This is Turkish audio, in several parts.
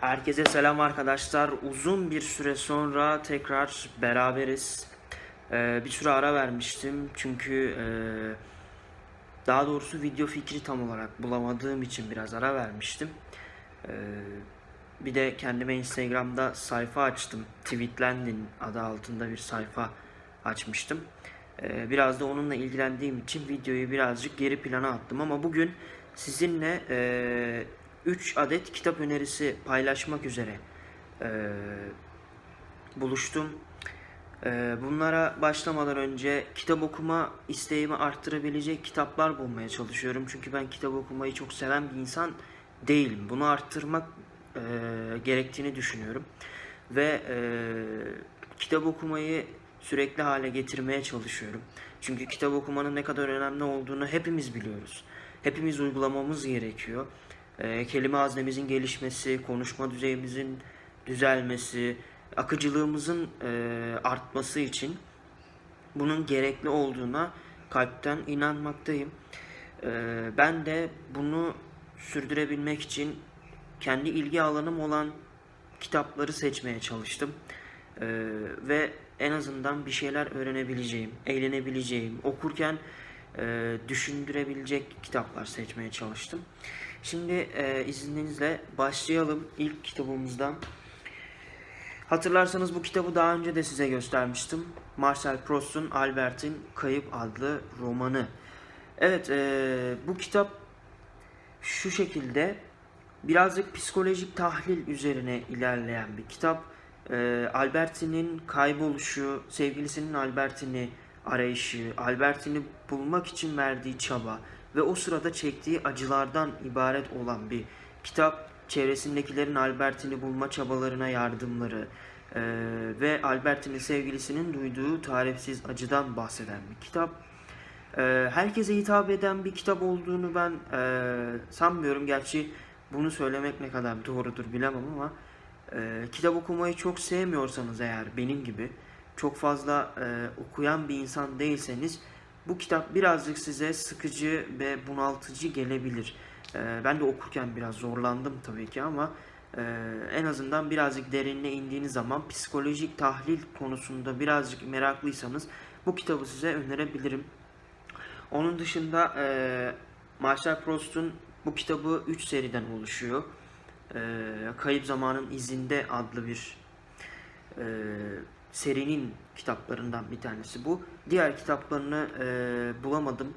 Herkese selam arkadaşlar. Uzun bir süre sonra tekrar beraberiz. Ee, bir süre ara vermiştim çünkü e, daha doğrusu video fikri tam olarak bulamadığım için biraz ara vermiştim. Ee, bir de kendime Instagram'da sayfa açtım. Tweetlendin adı altında bir sayfa açmıştım. Ee, biraz da onunla ilgilendiğim için videoyu birazcık geri plana attım ama bugün sizinle 3 adet kitap önerisi paylaşmak üzere e, buluştum. E, bunlara başlamadan önce kitap okuma isteğimi arttırabilecek kitaplar bulmaya çalışıyorum. Çünkü ben kitap okumayı çok seven bir insan değilim. Bunu arttırmak e, gerektiğini düşünüyorum. Ve e, kitap okumayı sürekli hale getirmeye çalışıyorum. Çünkü kitap okumanın ne kadar önemli olduğunu hepimiz biliyoruz. Hepimiz uygulamamız gerekiyor. Ee, kelime haznemizin gelişmesi, konuşma düzeyimizin düzelmesi, akıcılığımızın e, artması için bunun gerekli olduğuna kalpten inanmaktayım. Ee, ben de bunu sürdürebilmek için kendi ilgi alanım olan kitapları seçmeye çalıştım. Ee, ve en azından bir şeyler öğrenebileceğim, eğlenebileceğim, okurken e, düşündürebilecek kitaplar seçmeye çalıştım. Şimdi e, izninizle başlayalım ilk kitabımızdan. Hatırlarsanız bu kitabı daha önce de size göstermiştim. Marcel Proust'un Albert'in Kayıp adlı romanı. Evet, e, bu kitap şu şekilde birazcık psikolojik tahlil üzerine ilerleyen bir kitap. E, Albert'inin kayboluşu, sevgilisinin Albert'ini arayışı, Albert'ini bulmak için verdiği çaba ve o sırada çektiği acılardan ibaret olan bir kitap. Çevresindekilerin Albert'ini bulma çabalarına yardımları e, ve Albert'inin sevgilisinin duyduğu tarifsiz acıdan bahseden bir kitap. E, herkese hitap eden bir kitap olduğunu ben e, sanmıyorum. Gerçi bunu söylemek ne kadar doğrudur bilemem ama e, kitap okumayı çok sevmiyorsanız eğer benim gibi çok fazla e, okuyan bir insan değilseniz bu kitap birazcık size sıkıcı ve bunaltıcı gelebilir. E, ben de okurken biraz zorlandım tabii ki ama e, en azından birazcık derinine indiğiniz zaman psikolojik tahlil konusunda birazcık meraklıysanız bu kitabı size önerebilirim. Onun dışında e, Marcel Proust'un bu kitabı 3 seriden oluşuyor. E, Kayıp Zamanın İzinde adlı bir e, serinin kitaplarından bir tanesi bu. Diğer kitaplarını e, bulamadım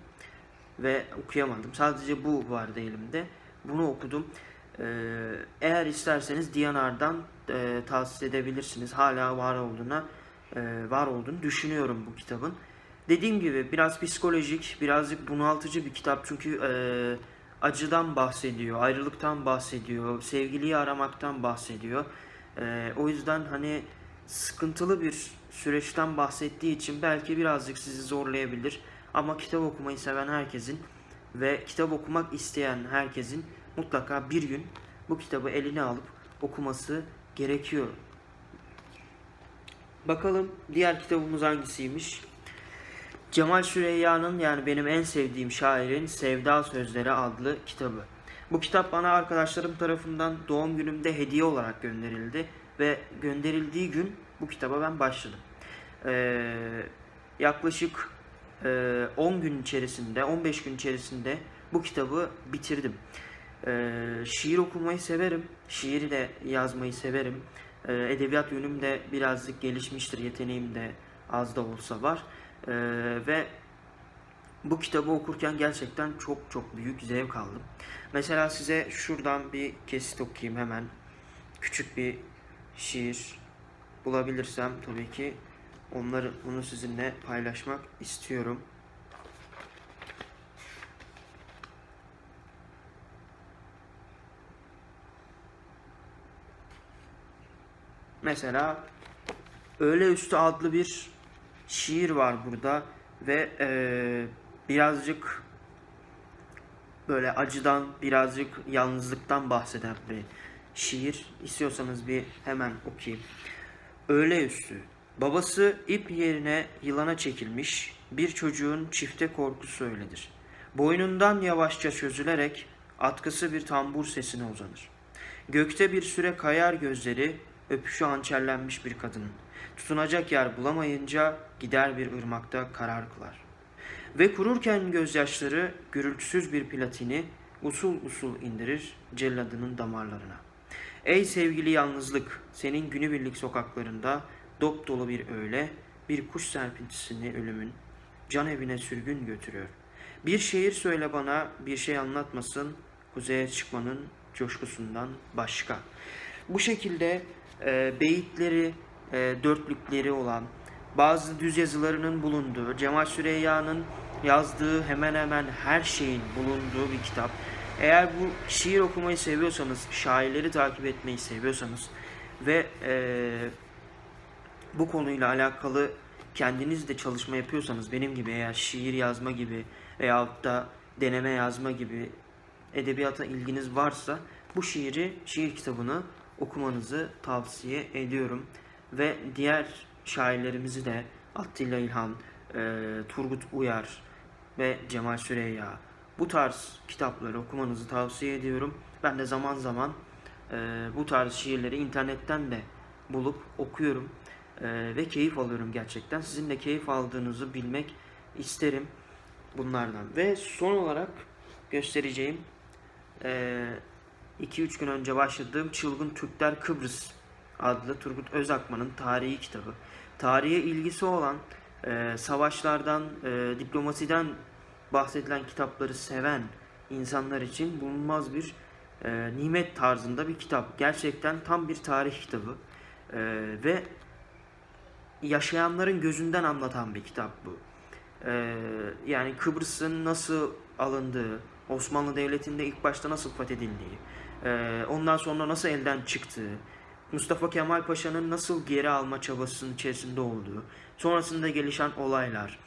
ve okuyamadım. Sadece bu vardı elimde. Bunu okudum. E, eğer isterseniz Diyanar'dan e, tavsiye edebilirsiniz. Hala var olduğuna e, var olduğunu düşünüyorum bu kitabın. Dediğim gibi biraz psikolojik, birazcık bunaltıcı bir kitap çünkü e, acıdan bahsediyor, ayrılıktan bahsediyor, sevgiliyi aramaktan bahsediyor. E, o yüzden hani sıkıntılı bir süreçten bahsettiği için belki birazcık sizi zorlayabilir. Ama kitap okumayı seven herkesin ve kitap okumak isteyen herkesin mutlaka bir gün bu kitabı eline alıp okuması gerekiyor. Bakalım diğer kitabımız hangisiymiş? Cemal Süreyya'nın yani benim en sevdiğim şairin Sevda Sözleri adlı kitabı. Bu kitap bana arkadaşlarım tarafından doğum günümde hediye olarak gönderildi ve gönderildiği gün bu kitaba ben başladım. Ee, yaklaşık e, 10 gün içerisinde, 15 gün içerisinde bu kitabı bitirdim. Ee, şiir okumayı severim, şiiri de yazmayı severim. Ee, edebiyat yönüm de birazcık gelişmiştir, yeteneğim de az da olsa var. Ee, ve bu kitabı okurken gerçekten çok çok büyük zevk aldım. Mesela size şuradan bir kesit okuyayım hemen. Küçük bir şiir bulabilirsem tabii ki onları bunu sizinle paylaşmak istiyorum. Mesela Öğle Üstü adlı bir şiir var burada ve eee, birazcık böyle acıdan, birazcık yalnızlıktan bahseden bir şiir. İstiyorsanız bir hemen okuyayım. Öğle üstü. Babası ip yerine yılana çekilmiş bir çocuğun çifte korkusu öyledir. Boynundan yavaşça çözülerek atkısı bir tambur sesine uzanır. Gökte bir süre kayar gözleri, öpüşü hançerlenmiş bir kadının. Tutunacak yer bulamayınca gider bir ırmakta karar kılar. Ve kururken gözyaşları gürültüsüz bir platini usul usul indirir celladının damarlarına. Ey sevgili yalnızlık, senin günübirlik sokaklarında dop dolu bir öğle, bir kuş serpintisini ölümün can evine sürgün götürüyor. Bir şehir söyle bana, bir şey anlatmasın, kuzeye çıkmanın coşkusundan başka. Bu şekilde e, beyitleri, e, dörtlükleri olan, bazı düz yazılarının bulunduğu, Cemal Süreyya'nın yazdığı hemen hemen her şeyin bulunduğu bir kitap. Eğer bu şiir okumayı seviyorsanız, şairleri takip etmeyi seviyorsanız ve e, bu konuyla alakalı kendiniz de çalışma yapıyorsanız benim gibi eğer şiir yazma gibi veyahut da deneme yazma gibi edebiyata ilginiz varsa bu şiiri, şiir kitabını okumanızı tavsiye ediyorum. Ve diğer şairlerimizi de Attila İlhan, e, Turgut Uyar ve Cemal Süreyya bu tarz kitapları okumanızı tavsiye ediyorum. Ben de zaman zaman e, bu tarz şiirleri internetten de bulup okuyorum E, ve keyif alıyorum gerçekten. Sizin de keyif aldığınızı bilmek isterim bunlardan. Ve son olarak göstereceğim 2-3 gün önce başladığım Çılgın Türkler Kıbrıs adlı Turgut Özakman'ın tarihi kitabı. Tarihe ilgisi olan e, savaşlardan, e, diplomasiden bahsedilen kitapları seven insanlar için bulunmaz bir e, nimet tarzında bir kitap. Gerçekten tam bir tarih kitabı. E, ve yaşayanların gözünden anlatan bir kitap bu. E, yani Kıbrıs'ın nasıl alındığı, Osmanlı Devleti'nde ilk başta nasıl fethedildiği, e, ondan sonra nasıl elden çıktığı, Mustafa Kemal Paşa'nın nasıl geri alma çabasının içerisinde olduğu, sonrasında gelişen olaylar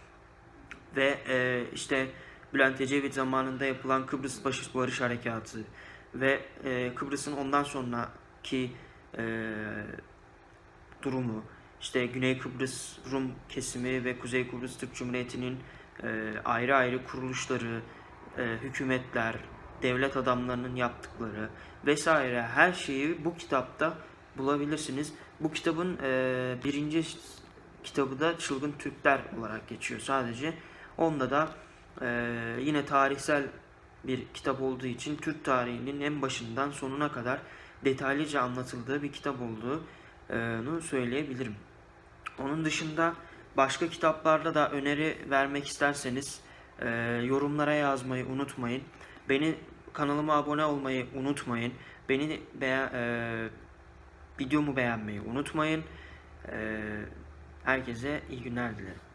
ve e, işte Bülent Ecevit zamanında yapılan Kıbrıs Barış, Barış Harekatı ve e, Kıbrıs'ın ondan sonraki e, durumu, işte Güney Kıbrıs Rum kesimi ve Kuzey Kıbrıs Türk Cumhuriyeti'nin e, ayrı ayrı kuruluşları, e, hükümetler, devlet adamlarının yaptıkları vesaire her şeyi bu kitapta bulabilirsiniz. Bu kitabın e, birinci kitabı da Çılgın Türkler olarak geçiyor sadece. Onda da e, yine tarihsel bir kitap olduğu için Türk tarihinin en başından sonuna kadar detaylıca anlatıldığı bir kitap olduğunu söyleyebilirim. Onun dışında başka kitaplarda da öneri vermek isterseniz e, yorumlara yazmayı unutmayın. Beni kanalıma abone olmayı unutmayın. Beni beğen, e, videomu beğenmeyi unutmayın. E, herkese iyi günler dilerim.